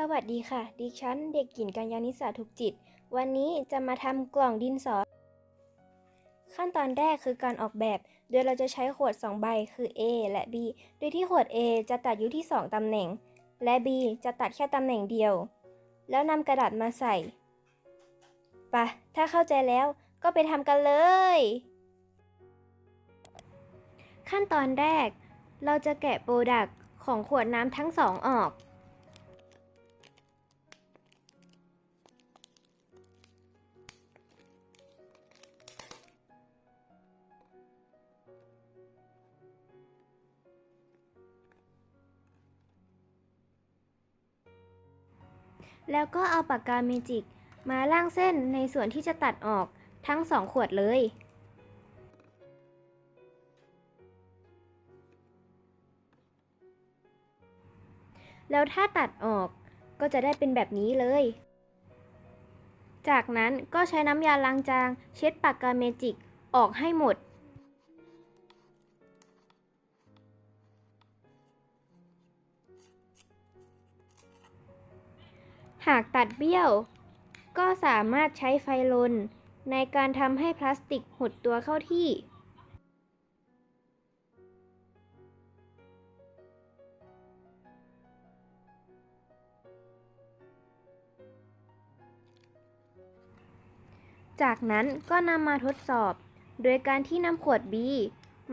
สวัสดีค่ะ ดิฉันเด็กหญิงกัญญานิสาทุกจิต วันนี้จะมาทำกล่องดินสอ ขั้นตอนแรกคือการออกแบบ โดยเราจะใช้ขวด 2 ใบคือ A และ B โดยที่ขวด A จะตัดอยู่ที่ 2 ตำแหน่ง และ B จะตัดแค่ตำแหน่งเดียว แล้วนำกระดาษมาใส่ปะถ้าเข้าใจแล้วก็ไปทำกันเลย ขั้นตอนแรก เราจะแกะโปรดักต์ของขวดน้ำทั้งสองออก แล้วก็เอาปากกาเมจิก มาล่างเส้นในส่วนที่จะตัดออกทั้งสองขวดเลยแล้วถ้าตัดออกก็จะได้เป็นแบบนี้เลย จากนั้นก็ใช้น้ำยาล้างจาง เช็ดปากกาเมจิกออกให้หมด หากตัดเบี้ยว ก็สามารถใช้ไฟลน ในการทำให้พลาสติกหดตัวเข้าที่ จากนั้นก็นำมาทดสอบ โดยการที่นำขวด B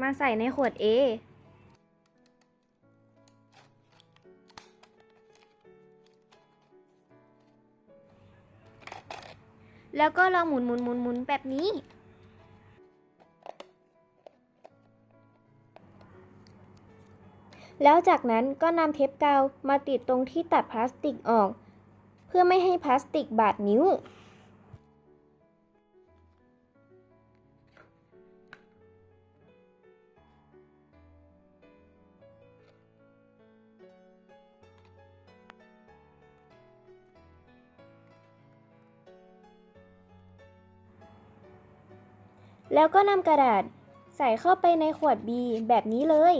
มาใส่ในขวด A แล้วก็ลองหมุนหมุนหมุนหมุนแบบนี้ แล้วจากนั้นก็นำเทปกาวมาติดตรงที่ตัดพลาสติกออก เพื่อไม่ให้พลาสติกบาดนิ้ว แล้วก็นำกระดาษใส่เข้าไปในขวด B แบบนี้เลย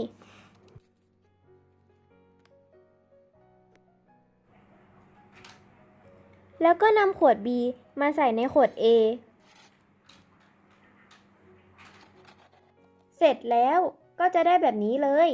แล้วก็นำขวด B มาใส่ในขวด A เสร็จแล้วก็จะได้แบบนี้เลย